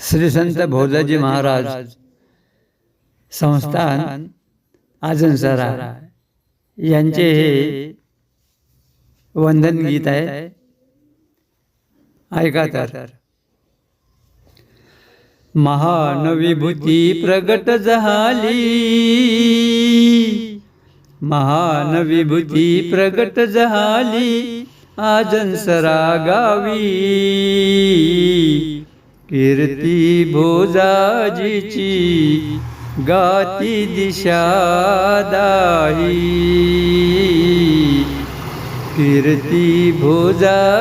श्री संत भोजाजी महाराज संस्थान आजनसरा यांचे हे वंदन गीत आहे. ऐका तर. महानविभूती प्रगट झाली. महानविभूती प्रगट झाली. आजनसरा गावी. कीर्ती भोजाजीची गाती दिशा दाही. कीर्ती भोजाजीची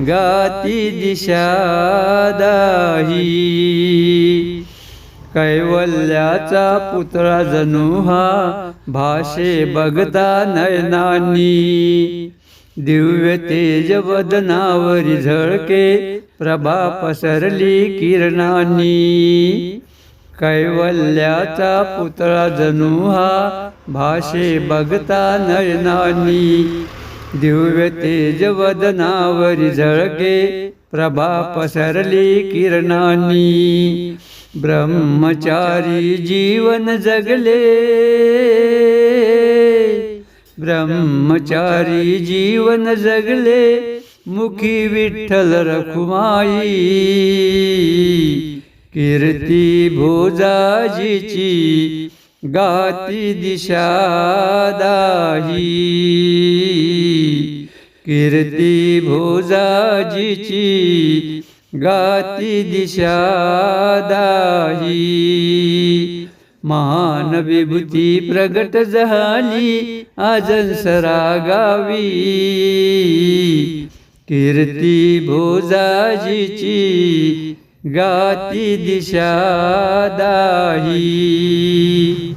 गाती दिशा दाही. कैवल्याचा पुतळा जणू हा भाषे बघता नयनानी. दिव्य तेज वदनावरी झळके प्रभा पसरली किरणानी. कैवल्याचा पुतळा जणू हा भाषे बघता नयनानी. दिव्य तेज वदनावरी झळके प्रभा पसरली किरणानी. ब्रह्मचारी जीवन जगले. ब्रह्मचारी जीवन जगले मुखी विठ्ठल रखुमाई. कीर्ती भोजाजीची गाती दिशा दाही. कीर्ती भोजाजीची गाती दिशा दाही. महान विभूती प्रगट झाली आजनसरा गावी कीर्ती भोजाजीची गाती दिशा दाही.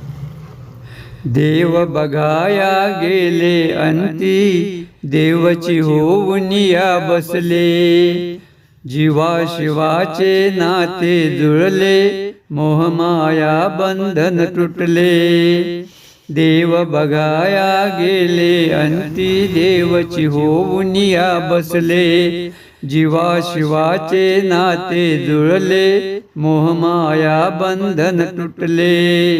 देव बघाया गेले अंती देवची होऊनिया बसले. जीवा शिवाचे नाते जुळले मोहमाया बंधन तुटले देव बघाया गेले अंती देवची होऊनिया बसले. जीवा शिवाचे नाते जुळले मोहमाया बंधन तुटले.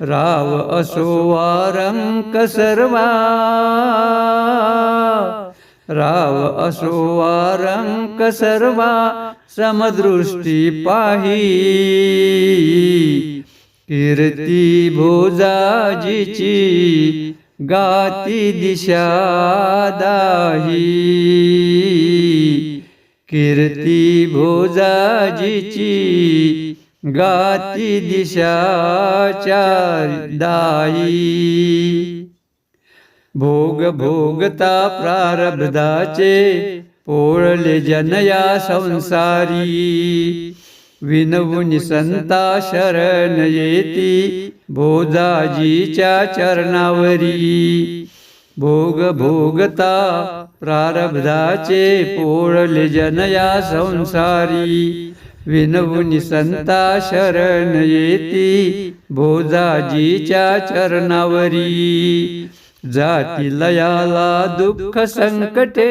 राव असो वारंक सर्वा राव असो वारंक सर्वा समदृष्टी पाही। कीर्ती भोजाजीची गाती दिशा दाही। कीर्ती भोजाजीची गाती दिशा दाई भोग भोगता प्रारब्धाचे पोळले जनया संसारी. विनवून संता शरण येती. भोजाजीच्या चरणावरी. भोग भोगता प्रारब्धाचे पोळले जनया संसारी. विनवून संता शरण येती. भोजाजीच्या चरणावरी. जाती लयाला दुःख संकटे.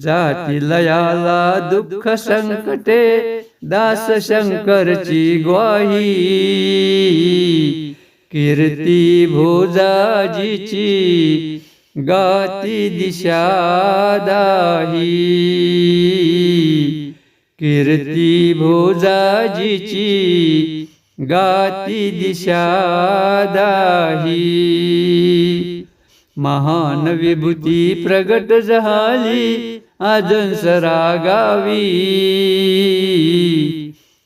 जाती लयाला दुःख संकटे. दास शंकरची ग्वाही. कीर्ती भोजाजीची गाती दिशा दाही. कीर्ती भोजाजीची गाती दिशा दाही। महान विभूती प्रगट झाली आजनसरा गावी।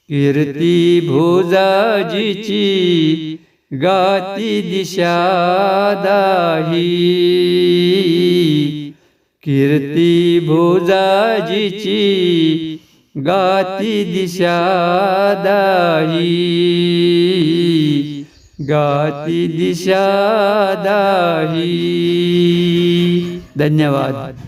कीर्ती भोजाजीची गाती दिशा दाही। कीर्ती भोजाजीची गाती दिशा दाही गाती दिशा दाही धन्यवाद।